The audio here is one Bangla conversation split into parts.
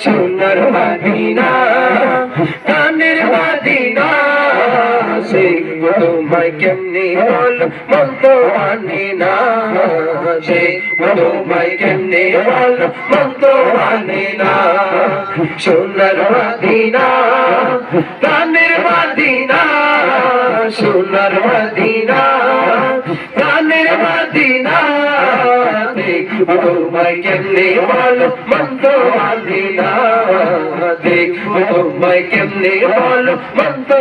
সোনার মদিনা প্রাণের মদিনা তোমায় কেমনি বল মন তো না। তোমায় কেমনি বল মন তো না। সোনার মদিনা মদিনা সোনার মদিনা মদিনা তোমায় কেমনে বলো মন তো মানে মন তো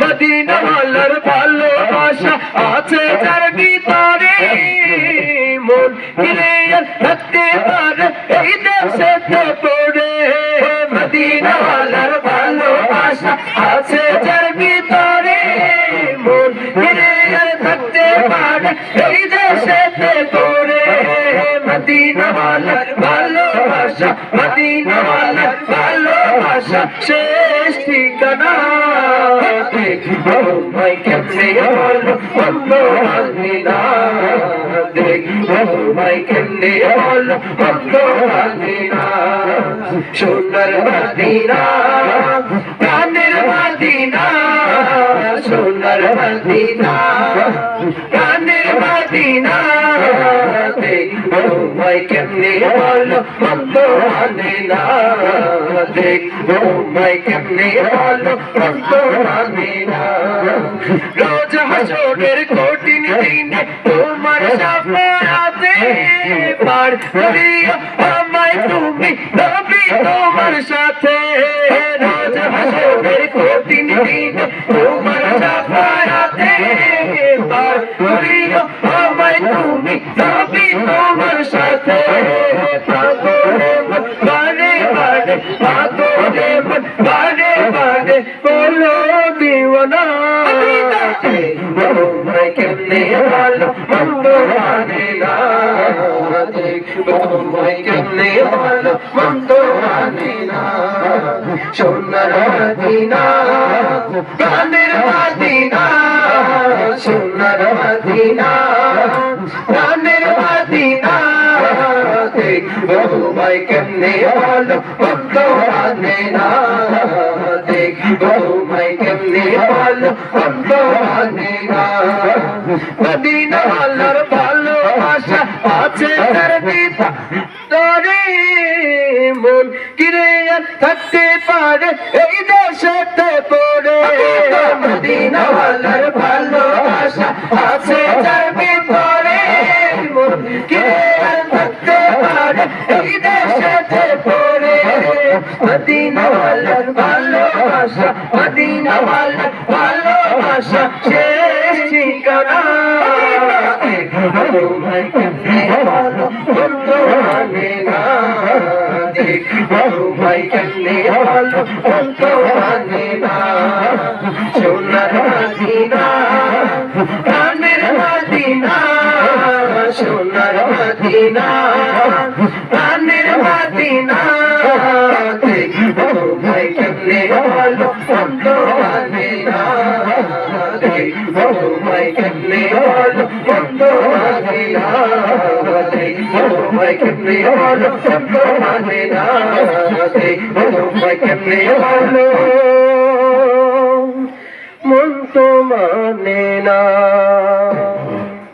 মানে বলার ভালোবাসা আছে যার ভিতরে। মন আর পারে, এই দেশেতে পড়ে মদিনা বলার ভালোবাসা মদিনা বলার ভালোবাসা, শেষ ঠিকানা। দেখব ভাই কেমনে বলো বন্ধ মদিনা দেখব ভাই কেমনে বলো বন্ধ মদিনা সোনার মদিনা, প্রাণের মদিনা, সোনার মদিনা, প্রাণের মদিনা। ভাই কেমনে বলো বন্ধ মদিনা দেখবো ভাই কেমনে বলো বন্ধ মদিনা রোজ হাসরের কঠিন দিনে তোমার সাফাতে পার করিও আমায় তুমি নবী তোমার সাথে রোজ হাসরের কঠিন দিনে তোমার সাফাতে পার করিও বলো দিওয়ানা কেমনে ভালো মন্দ মানে না তোমায় কেমনে ভালো মন্দ মানে না সোনার মদিনা প্রাণের মদিনা দেখব কেমনে ভালো মন্দ মানে না? দেখব তোমায় কেমনে ভালো মন্দ মানে না? মদিনা আল্লাহর ভালোবাসা আছে তার পিতা। তোরে মন কিরে থাকতে পারে এই দেশেতে পড়ে। মদিনা আল্লাহর ভালোবাসা, মদিনা ভালোবাসা, শেষ ঠিকানা। তোমায় কেমনে বলো বন্ধু মানে না। দেখব তোমায় কেমনে বলো বন্ধু মানে না। সোনার মদিনা, প্রাণের মদিনা, সোনার মদিনা। মন তো মানে না